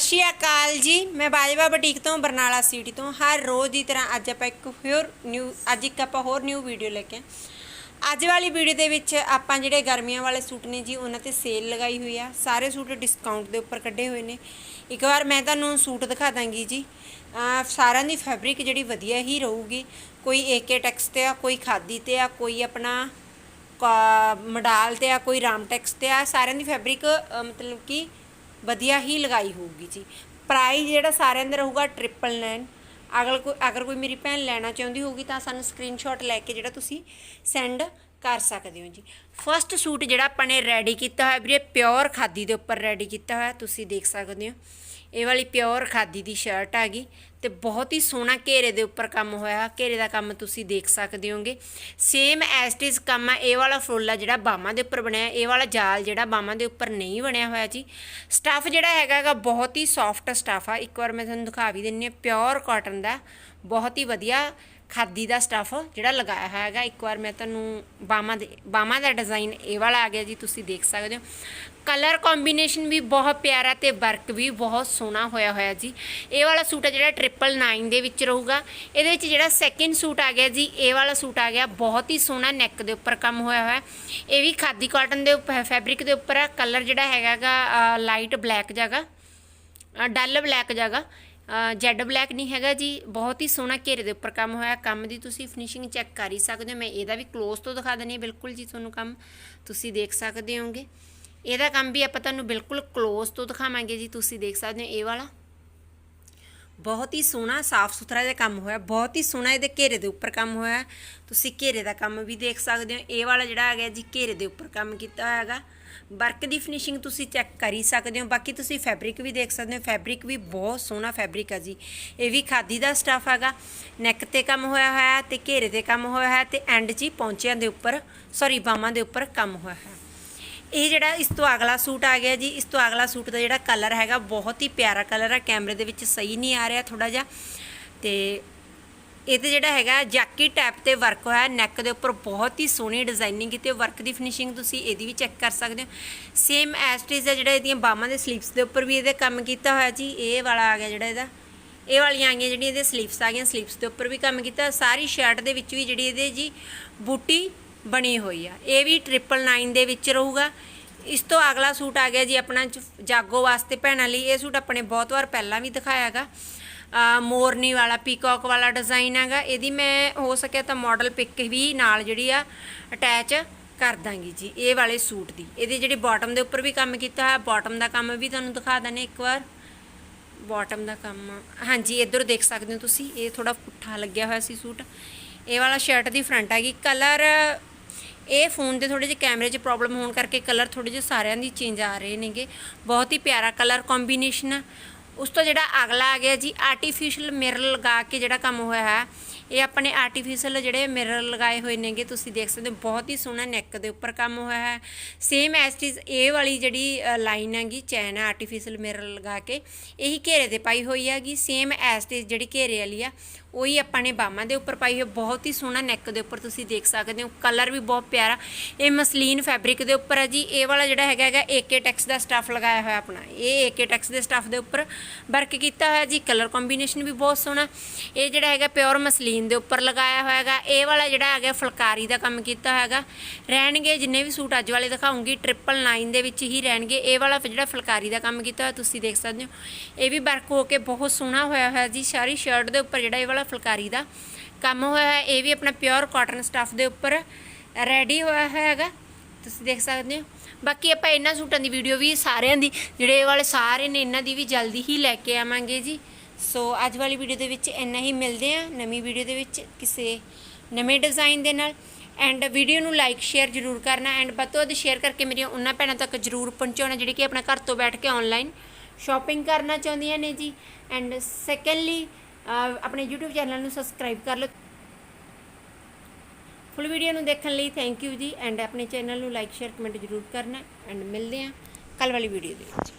ਸਤਿ ਸ਼੍ਰੀ ਅਕਾਲ ਜੀ। ਮੈਂ ਬਾਜਵਾ ਬੁਟੀਕ ਤੋਂ, ਬਰਨਾਲਾ ਸਿਟੀ ਤੋਂ। ਹਰ ਰੋਜ਼ ਦੀ ਤਰ੍ਹਾਂ ਅੱਜ ਆਪਾਂ ਇੱਕ ਹੋਰ ਨਿਊ ਅੱਜ ਇੱਕ ਆਪਾਂ ਹੋਰ ਨਿਊ ਵੀਡੀਓ ਲੈ ਕੇ ਆਏ। ਅੱਜ ਵਾਲੀ ਵੀਡੀਓ ਦੇ ਵਿੱਚ ਆਪਾਂ ਜਿਹੜੇ ਗਰਮੀਆਂ ਵਾਲੇ ਸੂਟ ਨੇ ਜੀ, ਉਹਨਾਂ ਤੇ ਸੇਲ ਲਗਾਈ ਹੋਈ ਆ। ਸਾਰੇ ਸੂਟ ਡਿਸਕਾਊਂਟ ਦੇ ਉੱਪਰ ਕੱਢੇ ਹੋਏ ਨੇ। ਇੱਕ ਵਾਰ ਮੈਂ ਤੁਹਾਨੂੰ ਸੂਟ ਦਿਖਾ ਦਾਂਗੀ ਜੀ। ਸਾਰਿਆਂ ਦੀ ਫੈਬਰਿਕ ਜਿਹੜੀ ਵਧੀਆ ਹੀ ਰਹੂਗੀ। ਕੋਈ ਏਕੇ ਟੈਕਸ ਤੇ ਆ, ਕੋਈ ਖਾਦੀ ਤੇ ਆ, ਕੋਈ ਆਪਣਾ ਕਾ- ਮਡਾਲ ਤੇ ਆ, ਕੋਈ ਰਾਮਟੈਕਸ ਤੇ ਆ। ਸਾਰਿਆਂ ਦੀ ਫੈਬਰਿਕ ਮਤਲਬ ਕਿ ਵਧੀਆ ਹੀ ਲਗਾਈ ਹੋਊਗੀ ਜੀ। ਪ੍ਰਾਈਸ ਜਿਹੜਾ ਸਾਰਿਆਂ ਦਾ ਰਹੂਗਾ 999 ਅਗਰ ਕੋਈ ਅਗਰ ਕੋਈ ਮੇਰੀ ਭੈਣ ਲੈਣਾ ਚਾਹੁੰਦੀ ਹੋਊਗੀ ਤਾਂ ਸਾਨੂੰ ਸਕਰੀਨਸ਼ਾਟ ਲੈ ਕੇ ਜਿਹੜਾ ਤੁਸੀਂ ਸੈਂਡ ਕਰ ਸਕਦੇ ਹੋ ਜੀ। ਫਸਟ ਸੂਟ ਜਿਹੜਾ ਆਪਾਂ ਨੇ ਰੈਡੀ ਕੀਤਾ ਹੋਇਆ ਵੀਰੇ ਪਿਓਰ ਖਾਦੀ ਦੇ ਉੱਪਰ ਰੈਡੀ ਕੀਤਾ ਹੋਇਆ, ਤੁਸੀਂ ਦੇਖ ਸਕਦੇ ਹੋ। ਇਹ ਵਾਲੀ ਪਿਓਰ ਖਾਦੀ ਦੀ ਸ਼ਰਟ ਆ ਗਈ ਤੇ ਬਹੁਤ ਹੀ ਸੋਹਣਾ ਘੇਰੇ ਦੇ ਉੱਪਰ ਕੰਮ ਹੋਇਆ ਘੇਰੇ ਦਾ ਕੰਮ ਤੁਸੀਂ ਦੇਖ ਸਕਦੇ ਹੋਗੇ। ਸੇਮ ਐਸ ਕੰਮ ਆ, ਇਹ ਵਾਲਾ ਫੁੱਲ ਆ ਜਿਹੜਾ ਬਾਹਾਂ ਦੇ ਉੱਪਰ ਬਣਿਆ, ਇਹ ਵਾਲਾ ਜਾਲ ਜਿਹੜਾ ਬਾਹਾਂ ਦੇ ਉੱਪਰ ਨਹੀਂ ਬਣਿਆ ਹੋਇਆ ਜੀ। ਸਟੱਫ ਜਿਹੜਾ ਹੈਗਾ ਹੈਗਾ, ਬਹੁਤ ਹੀ ਸੌਫਟ ਸਟੱਫ ਆ। ਇੱਕ ਵਾਰ ਮੈਂ ਤੁਹਾਨੂੰ ਦਿਖਾ ਵੀ ਦਿੰਨੀ ਆ ਪਿਓਰ ਕਾਟਨ ਦਾ, ਬਹੁਤ ਹੀ ਵਧੀਆ ਖਾਦੀ ਦਾ ਸਟੱਫ ਜਿਹੜਾ ਲਗਾਇਆ ਹੋਇਆ ਹੈਗਾ। ਇੱਕ ਵਾਰ ਮੈਂ ਤੁਹਾਨੂੰ ਬਾਹਾਂ ਦੇ ਬਾਹਾਂ ਦਾ ਡਿਜ਼ਾਈਨ ਇਹ ਵਾਲਾ ਆ ਗਿਆ ਜੀ, ਤੁਸੀਂ ਦੇਖ ਸਕਦੇ ਹੋ। ਕਲਰ ਕੰਬੀਨੇਸ਼ਨ ਵੀ ਬਹੁਤ ਪਿਆਰਾ ਤੇ ਵਰਕ ਵੀ ਬਹੁਤ ਸੋਹਣਾ ਹੋਇਆ ਹੋਇਆ ਜੀ। ਇਹ ਵਾਲਾ ਸੂਟ ਆ ਜਿਹੜਾ 999 ਦੇ ਵਿੱਚ ਰਹੂਗਾ। ਇਹਦੇ ਵਿੱਚ ਜਿਹੜਾ ਸੈਕਿੰਡ ਸੂਟ ਆ ਗਿਆ ਜੀ, ਇਹ ਵਾਲਾ ਸੂਟ ਆ ਗਿਆ। ਬਹੁਤ ਹੀ ਸੋਹਣਾ ਨੈਕ ਦੇ ਉੱਪਰ ਕੰਮ ਹੋਇਆ ਹੋਇਆ। ਇਹ ਵੀ ਖਾਦੀ ਕਾਟਨ ਦੇ ਉੱਪਰ ਫੈਬਰਿਕ ਦੇ ਉੱਪਰ ਹੈ ਕਲਰ ਜਿਹੜਾ ਹੈਗਾਗਾ ਲਾਈਟ ਬਲੈਕ ਜਗਾ ਡਲ ਬਲੈਕ ਜਗਾ। ਜੈਡ ਬਲੈਕ ਨਹੀਂ ਹੈਗਾ ਜੀ, ਬਹੁਤ ਹੀ ਸੋਹਣਾ ਘੇਰੇ ਦੇ ਉੱਪਰ ਕੰਮ ਹੋਇਆ। ਕੰਮ ਦੀ ਤੁਸੀਂ ਫਿਨਿਸ਼ਿੰਗ ਚੈੱਕ ਕਰ ਹੀ ਸਕਦੇ ਹੋ। ਮੈਂ ਇਹਦਾ ਵੀ ক্লোਜ਼ ਤੋਂ ਦਿਖਾ ਦਨੀ ਬਿਲਕੁਲ ਜੀ ਤੁਹਾਨੂੰ ਕੰਮ ਤੁਸੀਂ ਦੇਖ ਸਕਦੇ ਹੋਗੇ ਇਹਦਾ ਕੰਮ ਵੀ ਆਪਾਂ ਤੁਹਾਨੂੰ ਬਿਲਕੁਲ ক্লোਜ਼ ਤੋਂ ਦਿਖਾਵਾਂਗੇ ਜੀ। ਤੁਸੀਂ ਦੇਖ ਸਕਦੇ ਹੋ ਇਹ ਵਾਲਾ। ਬਹੁਤ ਹੀ ਸੋਹਣਾ, ਸਾਫ਼ ਸੁਥਰਾ ਜਿਹਾ ਕੰਮ ਹੋਇਆ, ਬਹੁਤ ਹੀ ਸੋਹਣਾ ਇਹਦੇ ਘੇਰੇ ਦੇ ਉੱਪਰ ਕੰਮ ਹੋਇਆ। ਤੁਸੀਂ ਘੇਰੇ ਦਾ ਕੰਮ ਵੀ ਦੇਖ ਸਕਦੇ ਹੋ। ਇਹ ਵਾਲਾ ਜਿਹੜਾ ਹੈਗਾ ਜੀ, ਘੇਰੇ ਦੇ ਉੱਪਰ ਕੰਮ ਕੀਤਾ ਹੋਇਆ ਹੈਗਾ। ਵਰਕ ਦੀ ਫਿਨਿਸ਼ਿੰਗ ਤੁਸੀਂ ਚੈੱਕ ਕਰ ਹੀ ਸਕਦੇ ਹੋ। ਬਾਕੀ ਤੁਸੀਂ ਫੈਬਰਿਕ ਵੀ ਦੇਖ ਸਕਦੇ ਹੋ। ਫੈਬਰਿਕ ਵੀ ਬਹੁਤ ਸੋਹਣਾ ਫੈਬਰਿਕ ਹੈ ਜੀ। ਇਹ ਵੀ ਖਾਦੀ ਦਾ ਸਟਾਫ ਹੈਗਾ। ਨੈਕ ਤੇ ਕੰਮ ਹੋਇਆ ਹੋਇਆ ਹੈ ਤੇ ਘੇਰੇ ਤੇ ਕੰਮ ਹੋਇਆ ਹੈ ਤੇ ਐਂਡ ਜੀ ਪੌਂਚਿਆਂ ਦੇ ਉੱਪਰ ਸੌਰੀ ਬਾਹਾਂ ਦੇ ਉੱਪਰ ਕੰਮ ਹੋਇਆ ਹੈ ਇਹ ਜਿਹੜਾ ਇਸ ਤੋਂ ਅਗਲਾ ਸੂਟ ਆ ਗਿਆ ਜੀ, ਇਸ ਤੋਂ ਅਗਲਾ ਸੂਟ ਦਾ ਜਿਹੜਾ ਕਲਰ ਹੈਗਾ ਬਹੁਤ ਹੀ ਪਿਆਰਾ ਕਲਰ ਆ, ਕੈਮਰੇ ਦੇ ਵਿੱਚ ਸਹੀ ਨਹੀਂ ਆ ਰਿਹਾ ਥੋੜਾ ਜਿਹਾ। ਤੇ ਇਹ ਤੇ ਜਿਹੜਾ ਹੈਗਾ ਜੈਕੀ ਟੈਪ ਤੇ ਵਰਕ ਹੋਇਆ ਨੈਕ ਦੇ ਉੱਪਰ ਬਹੁਤ ਹੀ ਸੋਹਣੀ ਡਿਜ਼ਾਈਨਿੰਗ ਕੀਤੀ ਵਰਕ ਦੀ ਫਿਨਿਸ਼ਿੰਗ ਤੁਸੀਂ ਇਹਦੀ ਵੀ ਚੈੱਕ ਕਰ ਸਕਦੇ ਹੋ। ਸੇਮ ਐਸਟਿਸ ਦਾ ਜਿਹੜਾ ਇਹਦੀਆਂ ਬਾਹਾਂ ਦੇ ਸਲੀਵਸ ਦੇ ਉੱਪਰ ਵੀ ਇਹਦੇ ਕੰਮ ਕੀਤਾ ਹੋਇਆ ਜੀ, ਇਹ ਵਾਲਾ ਆ ਗਿਆ ਜਿਹੜਾ ਇਹਦਾ। ਇਹ ਵਾਲੀਆਂ ਆ ਗਈਆਂ ਜਿਹੜੀਆਂ ਇਹਦੇ ਸਲੀਵਸ ਆ ਗਈਆਂ ਸਲੀਵਸ ਦੇ ਉੱਪਰ ਵੀ ਕੰਮ ਕੀਤਾ, ਸਾਰੀ ਸ਼ਰਟ ਦੇ ਵਿੱਚ ਵੀ ਜਿਹੜੀ ਇਹਦੇ ਜੀ, ਬੂਟੀ ਬਣੀ ਹੋਈ ਆ। ਇਹ ਵੀ 999 ਦੇ ਵਿੱਚ ਰਹੂਗਾ। ਇਸ ਤੋਂ ਅਗਲਾ ਸੂਟ ਆ ਗਿਆ ਜੀ ਆਪਣਾ ਜ- ਜਾਗੋ ਵਾਸਤੇ ਭੈਣਾਂ ਲਈ। ਇਹ ਸੂਟ ਆਪਣੇ ਬਹੁਤ ਵਾਰ ਪਹਿਲਾਂ ਵੀ ਦਿਖਾਇਆਗਾ। ਮੋਰਨੀ ਵਾਲਾ ਪੀਕੌਕ ਵਾਲਾ ਡਿਜ਼ਾਈਨ ਹੈਗਾ। ਇਹਦੀ ਮੈਂ ਹੋ ਸਕਿਆ ਤਾਂ ਮਾਡਲ ਪਿਕ ਵੀ ਨਾਲ ਜਿਹੜੀ ਆ ਅਟੈਚ ਕਰ ਦਾਂਗੀ ਜੀ, ਇਹ ਵਾਲੇ ਸੂਟ ਦੀ। ਇਹਦੇ ਜਿਹੜੇ ਬਾਟਮ ਦੇ ਉੱਪਰ ਵੀ ਕੰਮ ਕੀਤਾ ਹੈ ਬਾਟਮ ਦਾ ਕੰਮ ਵੀ ਤੁਹਾਨੂੰ ਦਿਖਾ ਦਨੇ ਇੱਕ ਵਾਰ। ਬਾਟਮ ਦਾ ਕੰਮ, ਹਾਂਜੀ, ਇੱਧਰ ਦੇਖ ਸਕਦੇ ਹੋ ਤੁਸੀਂ। ਇਹ ਥੋੜਾ ਪੁੱਠਾ ਲੱਗਿਆ ਹੋਇਆ ਸੀ ਸੂਟ। ਇਹ ਵਾਲਾ ਸ਼ਰਟ ਦੀ ਫਰੰਟ ਹੈਗੀ। ਕਲਰ ਇਹ ਫੋਨ ਦੇ ਥੋੜੇ ਜਿਹੇ ਕੈਮਰੇ 'ਚ ਪ੍ਰੋਬਲਮ ਹੋਣ ਕਰਕੇ ਕਲਰ ਥੋੜੇ ਜਿਹੇ ਸਾਰਿਆਂ ਦੀ ਚੇਂਜ ਆ ਰਹੇ ਨੇਗੇ। ਬਹੁਤ ਹੀ ਪਿਆਰਾ ਕਲਰ ਕੰਬੀਨੇਸ਼ਨ ਹੈ ਉਸ ਤੋਂ ਜਿਹੜਾ ਅਗਲਾ ਆ ਗਿਆ ਜੀ ਆਰਟੀਫੀਸ਼ੀਅਲ ਮਿਰਰ ਲਗਾ ਕੇ ਜਿਹੜਾ ਕੰਮ ਹੋਇਆ ਹੈ ਇਹ ਆਪਣੇ ਆਰਟੀਫੀਸ਼ੀਅਲ ਜਿਹੜੇ ਮਿਰਰ ਲਗਾਏ ਹੋਏ ਨੇਗੇ, ਤੁਸੀਂ ਦੇਖ ਸਕਦੇ ਹੋ, ਬਹੁਤ ਹੀ ਸੋਹਣਾ ਨੈਕ ਦੇ ਉੱਪਰ ਕੰਮ ਹੋਇਆ ਹੈ। ਸੇਮ ਐਸਟਿਸ ਇਹ ਵਾਲੀ ਜਿਹੜੀ ਲਾਈਨ ਹੈਗੀ ਚੈਨ ਹੈ ਆਰਟੀਫੀਸ਼ੀਅਲ ਮਿਰਰ ਲਗਾ ਕੇ, ਇਹੀ ਘੇਰੇ ਤੇ ਪਾਈ ਹੋਈ ਹੈਗੀ। ਸੇਮ ਐਸਟਿਸ ਜਿਹੜੀ ਘੇਰੇ ਵਾਲੀ ਆ, ਉਹੀ ਆਪਾਂ ਨੇ ਬਾਹਾਂ ਦੇ ਉੱਪਰ ਪਾਈ ਹੋਈ ਬਹੁਤ ਹੀ ਸੋਹਣਾ ਨੈਕ ਦੇ ਉੱਪਰ ਤੁਸੀਂ ਦੇਖ ਸਕਦੇ ਹੋ ਕਲਰ ਵੀ ਬਹੁਤ ਪਿਆਰਾ। ਇਹ ਮਸਲੀਨ ਫੈਬਰਿਕ ਦੇ ਉੱਪਰ ਹੈ ਜੀ। ਇਹ ਵਾਲਾ ਜਿਹੜਾ ਹੈਗਾ ਹੈਗਾ ਏਕੇ ਟੈਕਸ ਦਾ ਸਟੱਫ ਲਗਾਇਆ ਹੋਇਆ ਆਪਣਾ। ਇਹ ਏਕੇ ਟੈਕਸ ਦੇ ਸਟੱਫ ਦੇ ਉੱਪਰ ਵਰਕ ਕੀਤਾ ਹੋਇਆ ਜੀ। ਕਲਰ ਕੰਬੀਨੇਸ਼ਨ ਵੀ ਬਹੁਤ ਸੋਹਣਾ। ਇਹ ਜਿਹੜਾ ਹੈਗਾ ਪਿਓਰ ਮਸਲੀਨ ਦੇ ਉੱਪਰ ਲਗਾਇਆ ਹੋਇਆ ਇਹ ਵਾਲਾ ਜਿਹੜਾ ਹੈਗਾ, ਫੁਲਕਾਰੀ ਦਾ ਕੰਮ ਕੀਤਾ ਹੈਗਾ ਰਹਿਣਗੇ ਜਿੰਨੇ ਵੀ ਸੂਟ ਅੱਜ ਵਾਲੇ ਦਿਖਾਉਂਗੀ 999 ਦੇ ਵਿੱਚ ਹੀ ਰਹਿਣਗੇ। ਇਹ ਵਾਲਾ ਜਿਹੜਾ ਫੁਲਕਾਰੀ ਦਾ ਕੰਮ ਕੀਤਾ ਹੋਇਆ, ਤੁਸੀਂ ਦੇਖ ਸਕਦੇ ਹੋ। ਇਹ ਵੀ ਵਰਕ ਹੋ ਕੇ ਬਹੁਤ ਸੋਹਣਾ ਹੋਇਆ ਹੋਇਆ ਜੀ। ਸਾਰੀ ਸ਼ਰਟ ਦੇ ਉੱਪਰ ਜਿਹੜਾ ਇਹ ਵਾਲਾ ਫੁਲਕਾਰੀ ਦਾ ਕੰਮ ਹੋਇਆ ਹੈ ਇਹ ਵੀ ਆਪਣਾ ਪਿਓਰ ਕਾਟਨ ਸਟੱਫ ਦੇ ਉੱਪਰ ਰੈਡੀ ਹੋਇਆ ਹੋਇਆ ਹੈਗਾ ਤੁਸੀਂ ਦੇਖ ਸਕਦੇ ਹੋ। ਬਾਕੀ ਆਪਾਂ ਇਹਨਾਂ ਸੂਟਾਂ ਦੀ ਵੀਡੀਓ ਵੀ ਸਾਰਿਆਂ ਦੀ, ਜਿਹੜੇ ਇਹ ਵਾਲੇ ਸਾਰੇ ਨੇ, ਇਹਨਾਂ ਦੀ ਵੀ ਜਲਦੀ ਹੀ ਲੈ ਕੇ ਆਵਾਂਗੇ ਜੀ। ਸੋ ਅੱਜ ਵਾਲੀ ਵੀਡੀਓ ਦੇ ਵਿੱਚ ਇੰਨਾ ਹੀ। ਮਿਲਦੇ ਆ ਨਵੀਂ ਵੀਡੀਓ ਦੇ ਵਿੱਚ ਕਿਸੇ ਨਵੇਂ ਡਿਜ਼ਾਈਨ ਦੇ ਨਾਲ। ਐਂਡ ਵੀਡੀਓ ਨੂੰ ਲਾਈਕ ਸ਼ੇਅਰ ਜ਼ਰੂਰ ਕਰਨਾ। ਐਂਡ ਵੱਧ ਤੋਂ ਵੱਧ ਸ਼ੇਅਰ ਕਰਕੇ ਮੇਰੀਆਂ ਉਹਨਾਂ ਭੈਣਾਂ ਤੱਕ ਜ਼ਰੂਰ ਪਹੁੰਚਾਉਣਾ, ਜਿਹੜੀ ਕਿ ਆਪਣਾ ਘਰ ਤੋਂ ਬੈਠ ਕੇ ਆਨਲਾਈਨ ਸ਼ਾਪਿੰਗ ਕਰਨਾ ਚਾਹੁੰਦੀਆਂ ਨੇ ਜੀ। ਐਂਡ ਸੈਕੰਡਲੀ ਆਪਣੇ YouTube ਚੈਨਲ ਨੂੰ ਸਬਸਕ੍ਰਾਈਬ ਕਰ ਲਓ। ਫੁੱਲ ਵੀਡੀਓ ਨੂੰ ਦੇਖਣ ਲਈ ਥੈਂਕ ਯੂ ਜੀ। ਐਂਡ ਆਪਣੇ ਚੈਨਲ ਨੂੰ ਲਾਈਕ ਸ਼ੇਅਰ ਕਮੈਂਟ ਜ਼ਰੂਰ ਕਰਨਾ। ਐਂਡ ਮਿਲਦੇ ਹਾਂ ਕੱਲ ਵਾਲੀ ਵੀਡੀਓ ਦੇ ਵਿੱਚ।